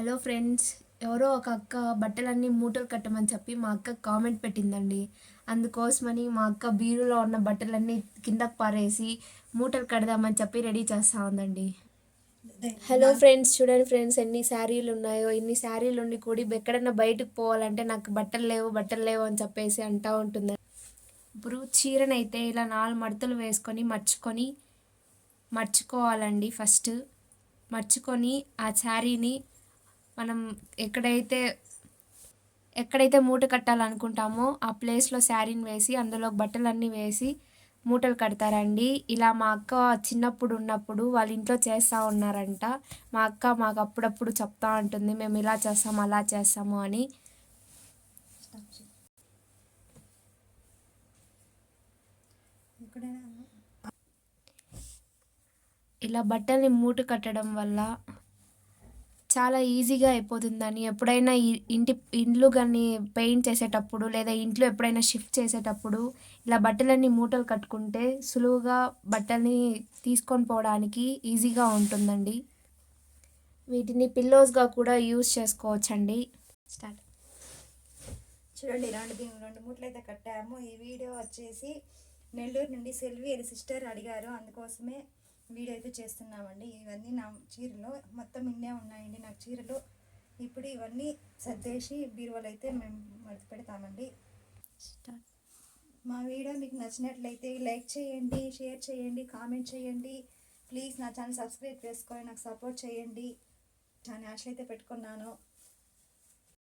Hello friends ఎవరో ఒక అక్క బట్టలన్నీ మూటలు కట్టమని చెప్పి మా అక్క కామెంట్ పెట్టిందండి. అందుకోసమని మా అక్క బీరులో ఉన్న బట్టలన్నీ కిందకు పారేసి మూటలు కడదామని చెప్పి రెడీ చేస్తూ ఉందండి. హలో ఫ్రెండ్స్ చూడండి ఫ్రెండ్స్ ఎన్ని శారీలు ఉన్నాయో ఇన్ని శారీలు ఉండి కూడా ఎక్కడైనా బయటకు పోవాలంటే నాకు బట్టలు లేవు బట్టలు లేవు అని చెప్పేసి అంటూ ఉంటుంది. ఇప్పుడు చీరనైతే ఇలా నాలుగు మడతలు వేసుకొని మర్చుకొని మర్చుకోవాలండి ఫస్ట్. మర్చుకొని ఆ శారీని మనం ఎక్కడైతే ఎక్కడైతే మూట కట్టాలనుకుంటామో ఆ ప్లేస్లో శారీని వేసి అందులో బట్టలన్నీ వేసి మూటలు కడతారండి. ఇలా మా అక్క చిన్నప్పుడు ఉన్నప్పుడు వాళ్ళ ఇంట్లో చేస్తూ ఉన్నారంట. మా అక్క మాకు అప్పుడప్పుడు చెప్తా ఉంటుంది మేము ఇలా చేస్తాము అలా చేస్తాము అని. ఇలా బట్టల్ని మూట కట్టడం వల్ల చాలా ఈజీగా అయిపోతుందని ఎప్పుడైనా ఇంటి ఇండ్లు కానీ పెయింట్ చేసేటప్పుడు లేదా ఇంట్లో ఎప్పుడైనా షిఫ్ట్ చేసేటప్పుడు ఇలా బట్టలన్నీ మూటలు కట్టుకుంటే సులువుగా బట్టల్ని తీసుకొని పోవడానికి ఈజీగా ఉంటుందండి. వీటిని పిల్లోస్గా కూడా యూస్ చేసుకోవచ్చండి. స్టార్ట్. చూడండి రెండు రెండు మూటలు అయితే కట్టాము. ఈ వీడియో వచ్చేసి నెల్లూరు నుండి సెల్వి అని సిస్టర్ అడిగారు. అందుకోసమే వీడియో అయితే చేస్తున్నామండి. ఇవన్నీ నా చీరలు మొత్తం ఇన్నే ఉన్నాయండి నాకు చీరలు. ఇప్పుడు ఇవన్నీ సర్దేసి బీరువాలు అయితే మేము మడత పెడతామండి. మా వీడియో మీకు నచ్చినట్లయితే లైక్ చేయండి షేర్ చేయండి కామెంట్ చేయండి. ప్లీజ్ నా ఛానల్ సబ్స్క్రైబ్ చేసుకొని నాకు సపోర్ట్ చేయండి. చాలా ఆశలు అయితే పెట్టుకున్నాను.